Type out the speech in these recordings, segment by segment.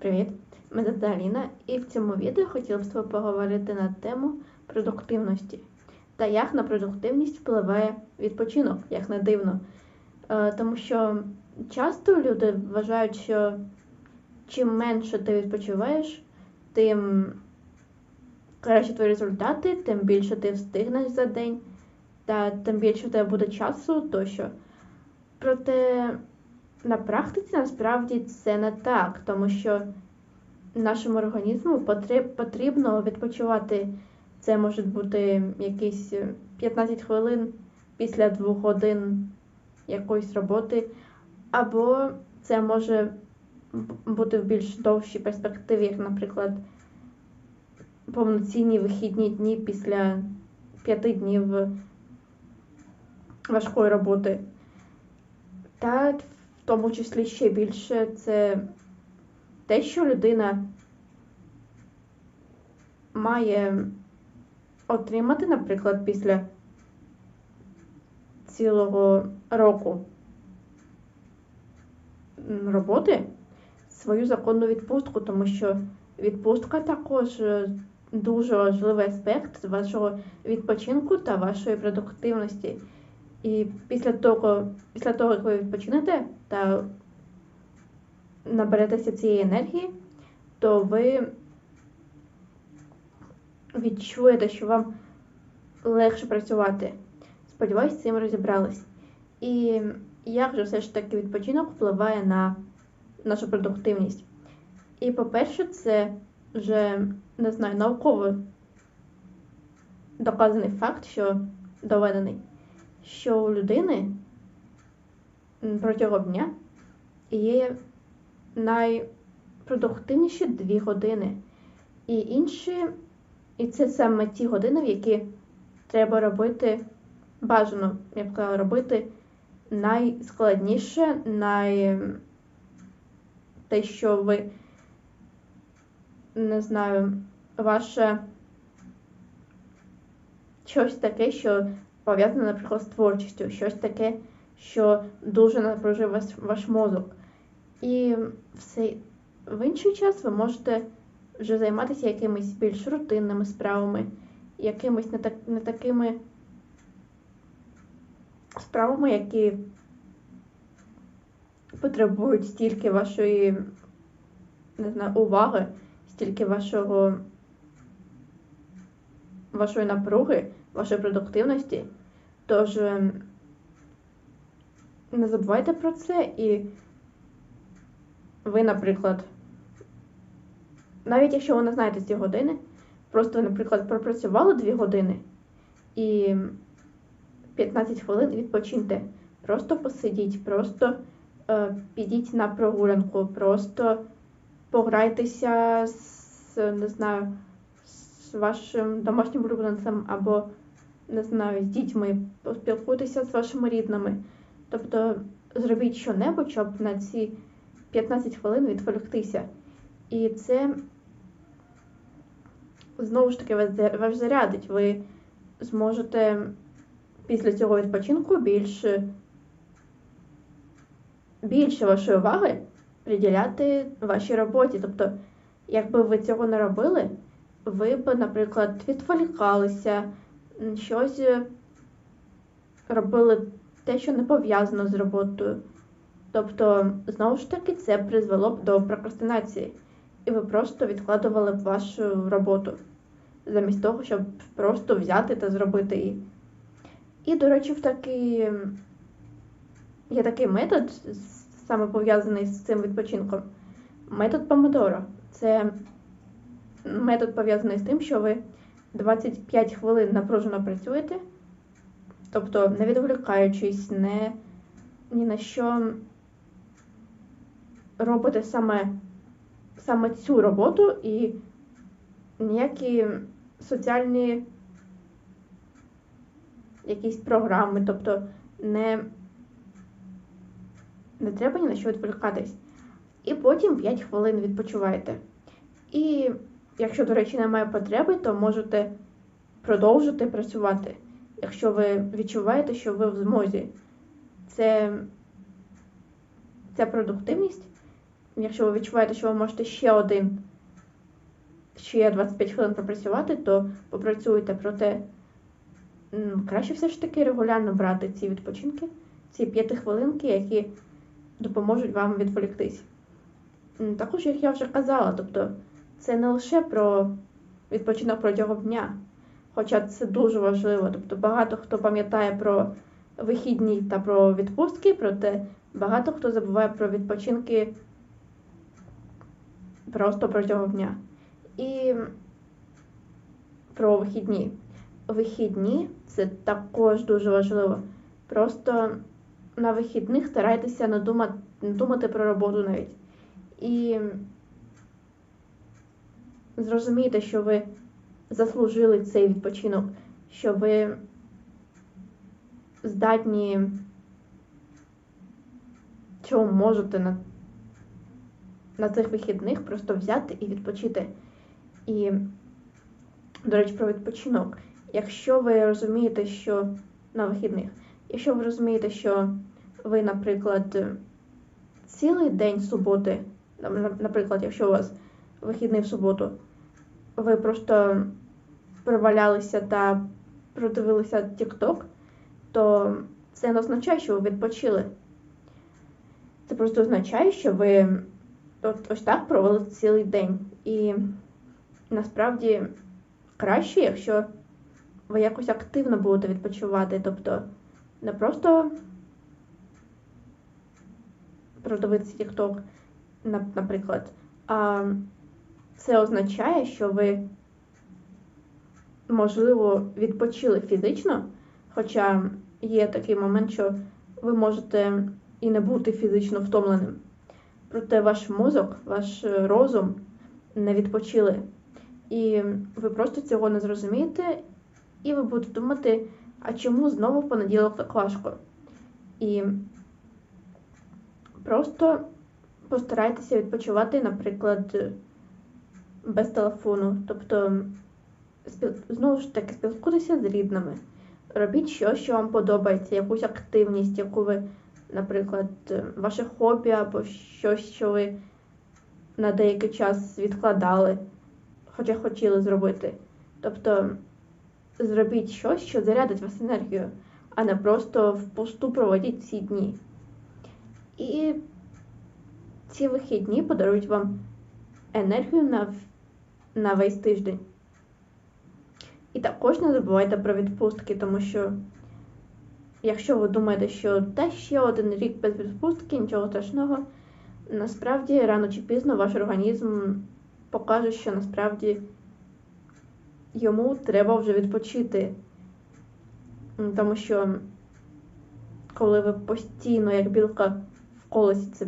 Привіт! Мене звати і в цьому відео хотіла б з тобою поговорити на тему продуктивності та як на продуктивність впливає відпочинок, як не дивно. Е, Тому що часто люди вважають, що чим менше ти відпочиваєш, тим краще твої результати, тим більше ти встигнеш за день, та тим більше в тебе буде часу тощо. Проте на практиці насправді це не так, тому що нашому організму потрібно відпочивати. Це можуть бути якісь 15 хвилин після двох годин якоїсь роботи, або це може бути в більш довшій перспективі, як, наприклад, повноцінні вихідні дні після п'яти днів важкої роботи. Та тому числі ще більше це те, що людина має отримати, наприклад, після цілого року роботи свою законну відпустку, тому що відпустка також е, дуже важливий аспект вашого відпочинку та вашої продуктивності. І після того, після того, як ви відпочинете та наберетеся цієї енергії, то ви відчуєте, що вам легше працювати. Сподіваюсь, цим розібрались. І як же все ж таки відпочинок впливає на нашу продуктивність? І по-перше, це вже не знаю, науково доказаний факт, що доведений, що у людини протягом дня є найпродуктивніші дві години. І інші, і це саме ті години, в які треба робити бажано, я б сказала, робити найскладніше, най... те, що ви не знаю, ваше щось таке, що пов'язане, наприклад, з творчістю, щось таке, що дуже напружує ваш, ваш мозок. І все в інший час ви можете вже займатися якимись більш рутинними справами, якимись не, так, не такими справами, які потребують стільки вашої не знаю, уваги, стільки вашого вашої напруги, вашої продуктивності. Тож ем, не забувайте про це і ви, наприклад, навіть якщо ви не знаєте ці години, просто, наприклад, пропрацювали 2 години і 15 хвилин відпочиньте. Просто посидіть, просто е, підіть на прогулянку, просто пограйтеся з, не знаю, з вашим домашнім улюбленцем або, не знаю, з дітьми, поспілкуйтеся з вашими рідними. Тобто зробіть що-небудь, щоб на ці 15 хвилин відволіктися. І це знову ж таки вас, за- вас зарядить. Ви зможете після цього відпочинку більше, більше вашої уваги приділяти вашій роботі. Тобто, якби ви цього не робили, ви б, наприклад, відволікалися, щось е, робили те, що не пов'язано з роботою. Тобто, знову ж таки, це призвело б до прокрастинації, і ви просто відкладували б вашу роботу, замість того, щоб просто взяти та зробити її. І, до речі, в такий є такий метод, саме пов'язаний з цим відпочинком. Метод Помодоро. Це метод пов'язаний з тим, що ви 25 хвилин напружено працюєте, тобто не відволікаючись, не ні на що робите саме, саме цю роботу і ніякі соціальні якісь програми, тобто не, не треба ні на що відволікатись. І потім 5 хвилин відпочиваєте. І якщо, до речі, немає потреби, то можете продовжити працювати, якщо ви відчуваєте, що ви в змозі. Це ця продуктивність якщо ви відчуваєте, що ви можете ще один, ще 25 хвилин пропрацювати, то попрацюйте. Проте краще все ж таки регулярно брати ці відпочинки, ці п'ятихвилинки, які допоможуть вам відволіктись. Також, як я вже казала, тобто це не лише про відпочинок протягом дня, хоча це дуже важливо. Тобто багато хто пам'ятає про вихідні та про відпустки, проте багато хто забуває про відпочинки просто протягом дня. І про вихідні. Вихідні це також дуже важливо. Просто на вихідних старайтеся не думати, не думати про роботу навіть. І зрозумійте, що ви заслужили цей відпочинок, що ви здатні, що можете на, на цих вихідних просто взяти і відпочити. І, до речі, про відпочинок. Якщо ви розумієте, що на вихідних, якщо ви розумієте, що ви, наприклад, цілий день суботи, наприклад, якщо у вас вихідний в суботу, ви просто провалялися та продивилися TikTok, то це не означає, що ви відпочили. Це просто означає, що ви от ось так провели цілий день. І насправді краще, якщо ви якось активно будете відпочивати, тобто не просто продивитися TikTok, на- наприклад, а це означає, що ви, можливо, відпочили фізично, хоча є такий момент, що ви можете і не бути фізично втомленим. Проте ваш мозок, ваш розум не відпочили. І ви просто цього не зрозумієте, і ви будете думати, а чому знову в понеділок так важко? І просто постарайтеся відпочивати, наприклад, без телефону. Тобто, спіл- знову ж таки, спілкуйтеся з рідними. Робіть щось, що вам подобається, якусь активність, яку ви, наприклад, ваше хобі або щось, що ви на деякий час відкладали, хоча хотіли зробити. Тобто зробіть щось, що зарядить вас енергію, а не просто впусту проводіть ці дні. І ці вихідні подарують вам енергію на, на весь тиждень. І також не забувайте про відпустки, тому що якщо ви думаєте, що та ще один рік без відпустки, нічого страшного, насправді рано чи пізно ваш організм покаже, що насправді йому треба вже відпочити. Тому що коли ви постійно, як білка в колесі, це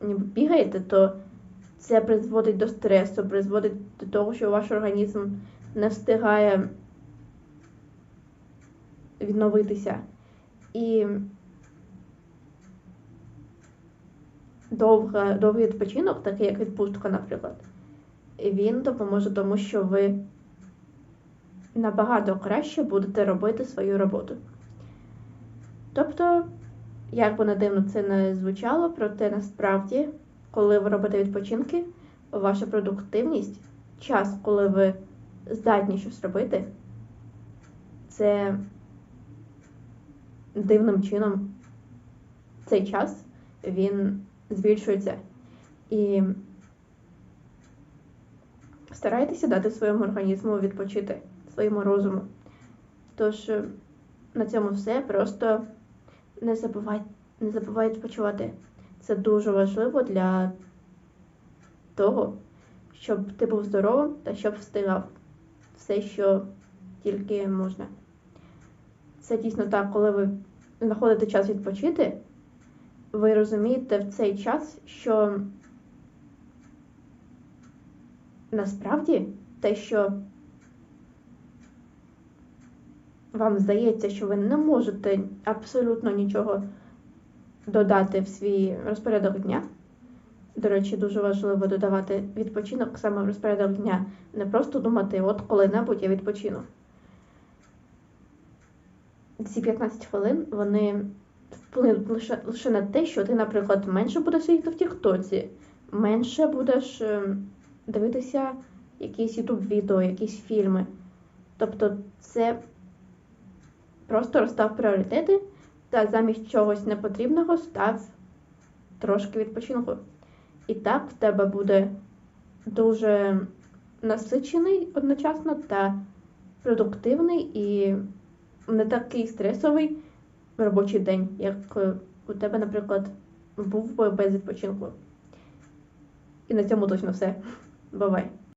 ніби бігаєте, то це призводить до стресу, призводить до того, що ваш організм не встигає відновитися. І довга, довгий відпочинок, такий як відпустка, наприклад, він допоможе тому, що ви набагато краще будете робити свою роботу. Тобто, як би не дивно це не звучало, проте насправді, коли ви робите відпочинки, ваша продуктивність, час, коли ви здатні щось робити, це дивним чином цей час він збільшується. І старайтеся дати своєму організму відпочити, своєму розуму. Тож е, на цьому все. Просто не забувайте, не забувайте відпочивати. Це дуже важливо для того, щоб ти був здоровим та щоб встигав все, що тільки можна. Це дійсно так, коли ви знаходите час відпочити, ви розумієте в цей час, що насправді те, що вам здається, що ви не можете абсолютно нічого додати в свій розпорядок дня. До речі, дуже важливо додавати відпочинок саме в розпорядок дня. Не просто думати, от коли-небудь я відпочину. Ці 15 хвилин вони вплинуть лише, лише на те, що ти, наприклад, менше будеш сидіти в Тіктоці, менше будеш ем, дивитися якісь ютуб відео, якісь фільми. Тобто це просто розстав пріоритети та замість чогось непотрібного став трошки відпочинку. І так в тебе буде дуже насичений одночасно та продуктивний і не такий стресовий робочий день, як у тебе, наприклад, був би без відпочинку. І на цьому точно все. Бувай!